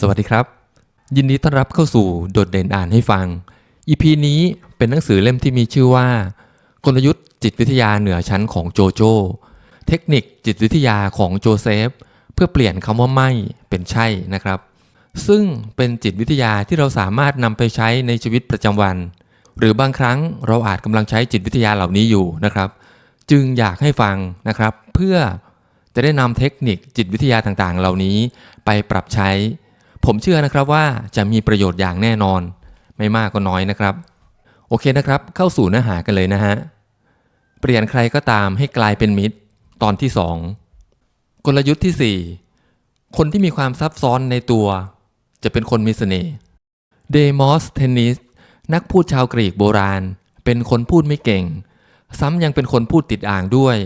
สวัสดีครับ ยินดีต้อนรับเข้าสู่โดดเด่นอ่านให้ฟัง EP นี้เป็นหนังสือเล่มที่มีชื่อว่า กลยุทธ์จิตวิทยาเหนือชั้นของโจโจ เทคนิคจิตวิทยาของโจเซฟ เพื่อเปลี่ยนคำว่าไม่เป็นใช่นะครับ ซึ่งเป็นจิตวิทยาที่เราสามารถนำไปใช้ในชีวิตประจำวัน หรือบางครั้งเราอาจกำลังใช้จิตวิทยาเหล่านี้อยู่นะครับ จึงอยากให้ฟังนะครับเพื่อจะได้นำเทคนิคจิตวิทยาต่างๆ เหล่านี้ไปปรับใช้ ผมเชื่อนะครับว่าจะมีประโยชน์อย่างแน่นอน ไม่มากก็น้อยนะครับ โอเคนะครับ เข้าสู่เนื้อหากันเลยนะฮะ เปลี่ยนใครก็ตามให้กลายเป็นมิตร ตอนที่ 2 กลยุทธ์ที่ 4 คนที่มีความซับซ้อนในตัว จะเป็นคนมีเสน่ห์เดมอสเทนนิสนักพูดชาวกรีกโบราณ เป็นคนพูดไม่เก่ง ซ้ำยังเป็นคนพูดติดอ่างด้วย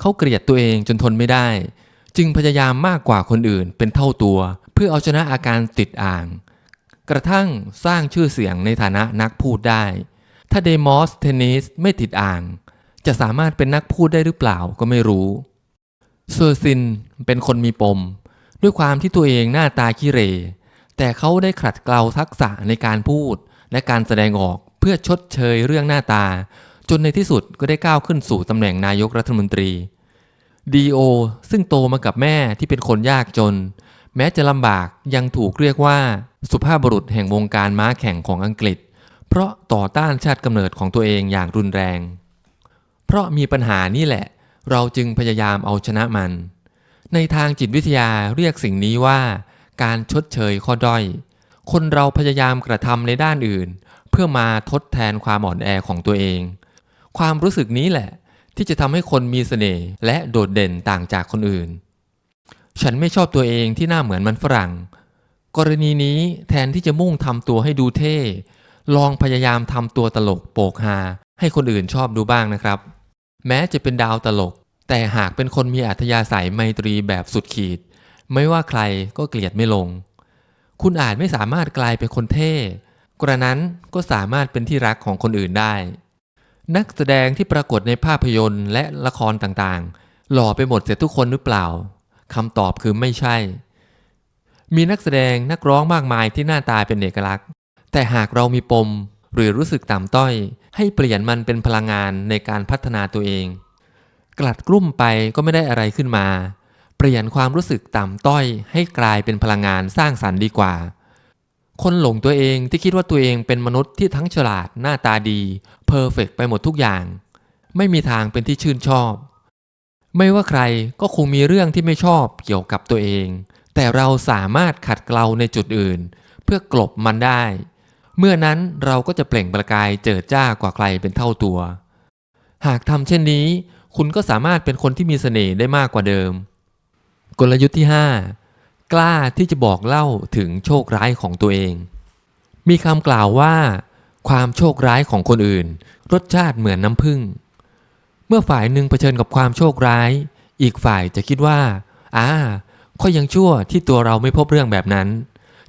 เขาเกลียดตัวเองจนทนไม่ได้ จึงพยายามมากกว่าคนอื่นเป็นเท่าตัว เพื่อเอาชนะอาการติดอ่าง กระทั่งสร้างชื่อเสียงในฐานะนักพูดได้ ถ้าเดมอสเทนนิสไม่ติดอ่าง จะสามารถเป็นนักพูดได้หรือเปล่าก็ไม่รู้เซอร์ซินเป็นคนมีปม ด้วยความที่ตัวเองหน้าตาขี้เร แต่เขาได้ขัดเกลาทักษะในการพูดและการแสดงออกเพื่อชดเชยเรื่องหน้าตา จนในที่สุดก็ได้ก้าวขึ้นสู่ตำแหน่งนายกรัฐมนตรีดีโอซึ่งโตมากับแม่ที่เป็นคนยากจน แม้จะลำบากยังถูกเรียกว่า สุภาพบุรุษแห่งวงการม้าแข่งของอังกฤษ เพราะต่อต้านชาติกำเนิดของตัวเองอย่างรุนแรง เพราะมีปัญหานี่แหละ เราจึงพยายามเอาชนะมัน ในทางจิตวิทยาเรียกสิ่งนี้ว่า การชดเชยข้อด้อย คนเราพยายามกระทำในด้านอื่น เพื่อมาทดแทนความอ่อนแอของตัวเอง ความรู้สึกนี้แหละ ที่จะทำให้คนมีเสน่ห์และโดดเด่นต่างจากคนอื่น ฉันไม่ชอบตัวเองที่หน้าเหมือนมันฝรั่ง กรณีนี้แทนที่จะมุ่งทำตัวให้ดูเท่ ลองพยายามทำตัวตลกโปกฮาให้คนอื่นชอบดูบ้างนะครับ แม้จะเป็นดาวตลก แต่หากเป็นคนมีอัธยาศัยไมตรีแบบสุดขีด ไม่ว่าใครก็เกลียดไม่ลง คุณอาจไม่สามารถกลายเป็นคนเท่ กระนั้นก็สามารถเป็นที่รักของคนอื่นได้ นักแสดงที่ปรากฏในภาพยนตร์และละครต่างๆ หล่อไปหมดเสียทุกคนหรือเปล่า คำตอบคือไม่ใช่ มีนักแสดงนักร้องมากมายที่หน้าตาเป็นเอกลักษณ์ แต่หากเรามีปม หรือรู้สึกต่ำต้อย ให้เปลี่ยนมันเป็นพลังงานในการพัฒนาตัวเอง กลัดกลุ้มไปก็ไม่ได้อะไรขึ้นมา เปลี่ยนความรู้สึกต่ำต้อย ให้กลายเป็นพลังงานสร้างสรรค์ดีกว่า คนหลงตัวเองที่คิดว่าตัวเองเป็นมนุษย์ที่ทั้งฉลาดหน้าตาดีเพอร์เฟกไปหมดทุกอย่าง ไม่มีทางเป็นที่ชื่นชอบ ไม่ว่าใครก็คงมีเรื่องที่ไม่ชอบเกี่ยวกับตัวเอง แต่เราสามารถขัดเกลาในจุดอื่น เพื่อกลบมันได้ เมื่อนั้นเราก็จะเปล่งประกายเจิดจ้ากว่าใครเป็นเท่าตัว หากทำเช่นนี้ คุณก็สามารถเป็นคนที่มีเสน่ห์ได้มากกว่าเดิม กลยุทธ์ที่ 5 กล้าที่จะบอกเล่าถึงโชคร้ายของตัวเอง มีคำกล่าวว่า ความโชคร้ายของคนอื่น รสชาติเหมือนน้ำผึ้ง มื่อฝ่ายหนึ่งเผชิญกับความโชคร้าย อีกฝ่ายจะคิดว่าอ่าข้อยังชั่วที่ตัวเราไม่พบเรื่องแบบนั้น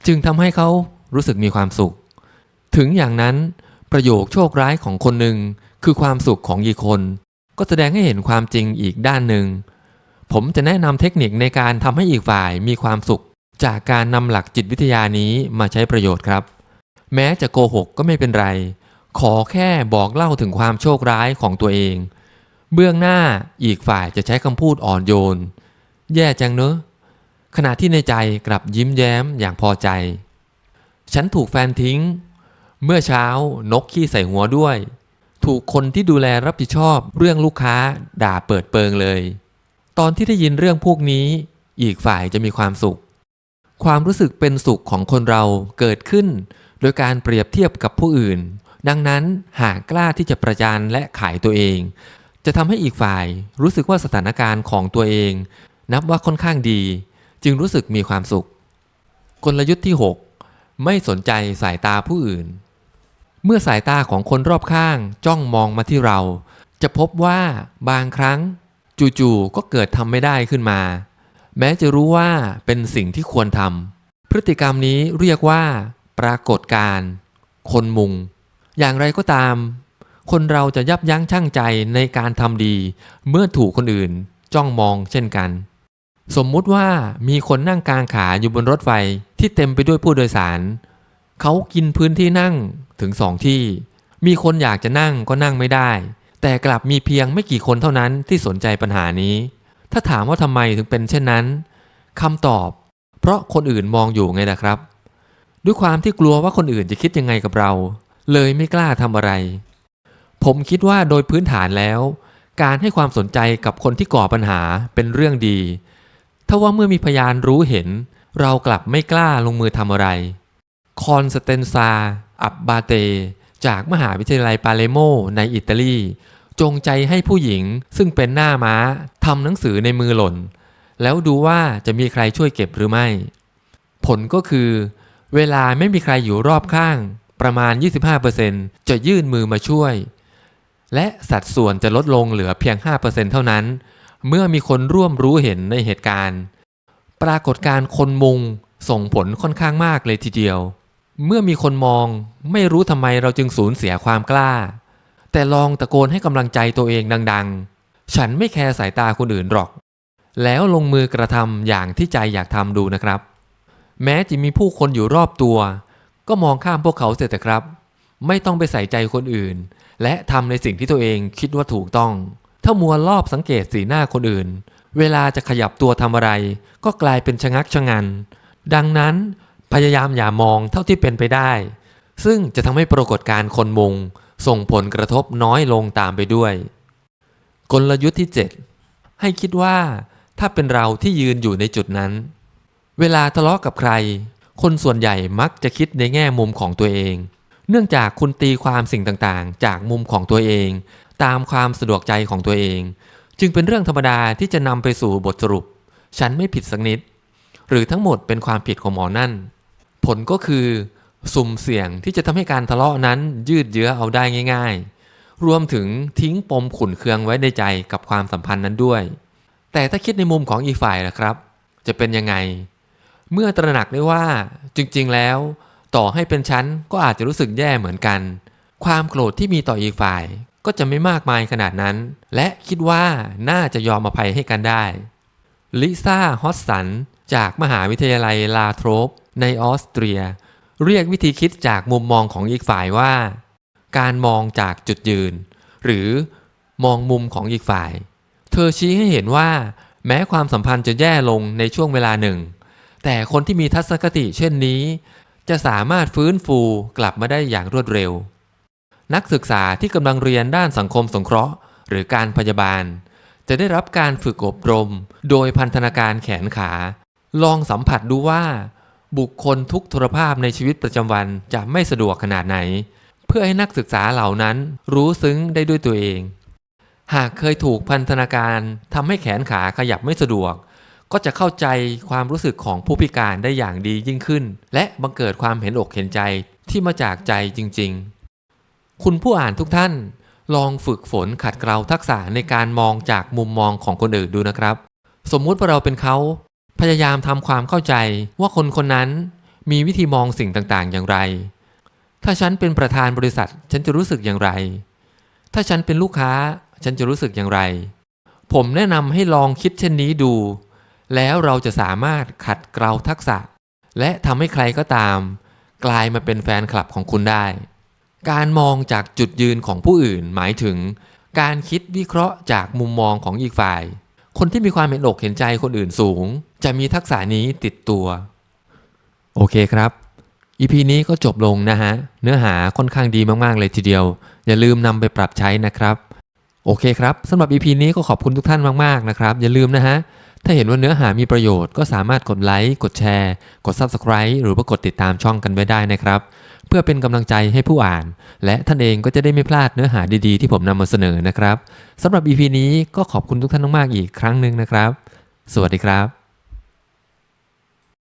จึงทำให้เขารู้สึกมีความสุข ถึงอย่างนั้น ประโยคโชคร้ายของคนหนึ่งคือความสุขของอีกคน ก็แสดงให้เห็นความจริงอีกด้านหนึ่ง ผมจะแนะนำเทคนิคในการทำให้อีกฝ่ายมีความสุข จากการนำหลักจิตวิทยานี้มาใช้ประโยชน์ครับ แม้จะโกหกก็ไม่เป็นไร ขอแค่บอกเล่าถึงความโชคร้ายของตัวเอง เบื้องหน้าอีกฝ่ายจะใช้คำพูดอ่อนโยน แย่จังเนอะขณะที่ในใจกลับยิ้มแย้มอย่างพอใจ ฉันถูกแฟนทิ้ง เมื่อเช้านกขี้ใส่หัวด้วย ถูกคนที่ดูแลรับผิดชอบเรื่องลูกค้าด่าเปิดเปิงเลย ตอนที่ได้ยินเรื่องพวกนี้ อีกฝ่ายจะมีความสุข ความรู้สึกเป็นสุขของคนเราเกิดขึ้น โดยการเปรียบเทียบกับผู้อื่น ดังนั้นหากกล้าที่จะประจานและขายตัวเอง จะทำให้อีกฝ่ายรู้สึกว่าสถานการณ์ของตัวเอง นับว่าค่อนข้างดี จึงรู้สึกมีความสุข กลยุทธ์ที่ 6 ไม่สนใจสายตาผู้อื่น เมื่อสายตาของคนรอบข้างจ้องมองมาที่เรา จะพบว่าบางครั้ง จู่ๆก็เกิดทำไม่ได้ขึ้นมา แม้จะรู้ว่าเป็นสิ่งที่ควรทำพฤติกรรมนี้เรียกว่า ปรากฏการณ์คนมุง อย่างไรก็ตาม คนเราจะยับยั้งชั่งใจในการทำดี เมื่อถูกคนอื่นจ้องมองเช่นกัน สมมุติว่ามีคนนั่งกลางขาอยู่บนรถไฟที่เต็มไปด้วยผู้โดยสาร เขากินพื้นที่นั่งถึงสองที่ มีคนอยากจะนั่งก็นั่งไม่ได้ แต่กลับมีเพียงไม่กี่คนเท่านั้นที่สนใจปัญหานี้ ถ้าถามว่าทำไมถึงเป็นเช่นนั้นคำตอบ เพราะคนอื่นมองอยู่ไงนะครับ ด้วยความที่กลัวว่าคนอื่นจะคิดยังไงกับเรา เลยไม่กล้าทำอะไร ผมคิดว่าโดยพื้นฐานแล้ว การให้ความสนใจกับคนที่ก่อปัญหาเป็นเรื่องดีถ้าว่าเมื่อมีพยานรู้เห็น เรากลับไม่กล้าลงมือทำอะไร คอนสเตนซา อับบาเต จากมหาวิทยาลัยปาเลโมในอิตาลี จงใจให้ผู้หญิงซึ่งเป็นหน้าม้าทำหนังสือในมือหล่น แล้วดูว่าจะมีใครช่วยเก็บหรือไม่ ผลก็คือ เวลาไม่มีใครอยู่รอบข้าง ประมาณ 25%จะยื่นมือมาช่วย และสัดส่วนจะลดลงเหลือเพียง 5%เท่านั้น เมื่อมีคนร่วมรู้เห็นในเหตุการณ์ ปรากฏการ์คนมุงส่งผลค่อนข้างมากเลยทีเดียว เมื่อมีคนมองไม่รู้ทำไมเราจึงสูญเสียความกล้า แต่ลองตะโกนให้กำลังใจตัวเองดัง ๆ ฉันไม่แคร์สายตาคนอื่นหรอก แล้วลงมือกระทำอย่างที่ใจอยากทำดูนะครับ แม้จะมีผู้คนอยู่รอบตัว ก็มองข้ามพวกเขาเสียแต่ครับ ไม่ต้องไปใส่ใจคนอื่น และทำในสิ่งที่ตัวเองคิดว่าถูกต้อง ถ้ามัวรอบสังเกตสีหน้าคนอื่น เวลาจะขยับตัวทำอะไร ก็กลายเป็นชะงักชะงัน ดังนั้นพยายามอย่ามองเท่าที่เป็นไปได้ ซึ่งจะทำให้ปรากฏการณ์คนมุง ส่งผลกระทบน้อยลงตามไปด้วย กลยุทธ์ที่ 7 ให้คิดว่า ถ้าเป็นเราที่ยืนอยู่ในจุดนั้น เวลาทะเลาะกับใคร คนส่วนใหญ่มักจะคิดในแง่มุมของตัวเอง เนื่องจากคุณตีความสิ่งต่างๆ จากมุมของตัวเอง ตามความสะดวกใจของตัวเอง จึงเป็นเรื่องธรรมดาที่จะนำไปสู่บทสรุป ฉันไม่ผิดสักนิด หรือทั้งหมดเป็นความผิดของหมอนั่น ผลก็คือ สุ่มเสี่ยงที่จะทำให้การทะเลาะนั้นยืดเยื้อเอาได้ง่าย ๆ รวมถึงทิ้งปมขุนเคืองไว้ในใจกับความสัมพันธ์นั้นด้วย แต่ถ้าคิดในมุมของอีกฝ่ายล่ะครับ จะเป็นยังไง เมื่อตระหนักได้ว่าจริงๆแล้ว ต่อให้เป็นฉันก็อาจจะรู้สึกแย่เหมือนกัน ความโกรธที่มีต่ออีกฝ่ายก็จะไม่มากมายขนาดนั้น และคิดว่าน่าจะยอมอภัยให้กันได้ ลิซ่าฮอสสัน จากมหาวิทยาลัยลาโทรปในออสเตรีย เรียกวิธีคิดจากมุมมองของอีกฝ่ายว่า การมองจากจุดยืน หรือมองมุมของอีกฝ่าย เธอชี้ให้เห็นว่า แม้ความสัมพันธ์จะแย่ลงในช่วงเวลาหนึ่ง แต่คนที่มีทัศนคติเช่นนี้ จะสามารถฟื้นฟูกลับมาได้อย่างรวดเร็ว นักศึกษาที่กำลังเรียนด้านสังคมสงเคราะห์ หรือการพยาบาล จะได้รับการฝึกอบรม โดยพันธนาการแขนขา ลองสัมผัสดูว่า บุคคลทุกทุรภาพในชีวิตประจำวันจะไม่สะดวกขนาดไหน เพื่อให้นักศึกษาเหล่านั้นรู้ซึ้งได้ด้วยตัวเอง หากเคยถูกพันธนาการทำให้แขนขาขยับไม่สะดวก ก็จะเข้าใจความรู้สึกของผู้พิการได้อย่างดียิ่งขึ้น และบังเกิดความเห็นอกเห็นใจที่มาจากใจจริง ๆ คุณผู้อ่านทุกท่าน ลองฝึกฝนขัดเกลาทักษะในการมองจากมุมมองของคนอื่นดูนะครับ สมมุติว่าเราเป็นเขาพยายามทำความเข้าใจว่าคนคนนั้นมีวิธีมองสิ่งต่างๆ อย่างไร ถ้าฉันเป็นประธานบริษัทฉันจะรู้สึกอย่างไร ถ้าฉันเป็นลูกค้าฉันจะรู้สึกอย่างไร ผมแนะนำให้ลองคิดเช่นนี้ดู แล้วเราจะสามารถขัดเกลาทักษะ และทำให้ใครก็ตาม กลายมาเป็นแฟนคลับของคุณได้ การมองจากจุดยืนของผู้อื่นหมายถึง การคิดวิเคราะห์จากมุมมองของอีกฝ่าย คนที่มีความเห็นอกเห็นใจคนอื่นสูง จะมีทักษะนี้ติดตัว โอเคครับ EP นี้ก็จบลงนะฮะ เนื้อหาค่อนข้างดีมากๆเลยทีเดียว อย่าลืมนำไปปรับใช้นะครับ โอเคครับสำหรับ EP นี้ก็ขอบคุณทุกท่านมากๆนะครับ อย่าลืมนะฮะ ถ้าเห็นว่าเนื้อหามีประโยชน์ก็สามารถกดไลค์กดแชร์ กด Subscribe หรือว่ากดติดตามช่องกันไว้ได้นะครับ เพื่อเป็นกำลังใจให้ผู้อ่าน และท่านเองก็จะได้ไม่พลาดเนื้อหาดีๆ ที่ผมนำมาเสนอนะครับสำหรับ EP นี้ก็ขอบคุณทุกท่านมากๆอีกครั้งหนึ่งนะครับ สวัสดีครับ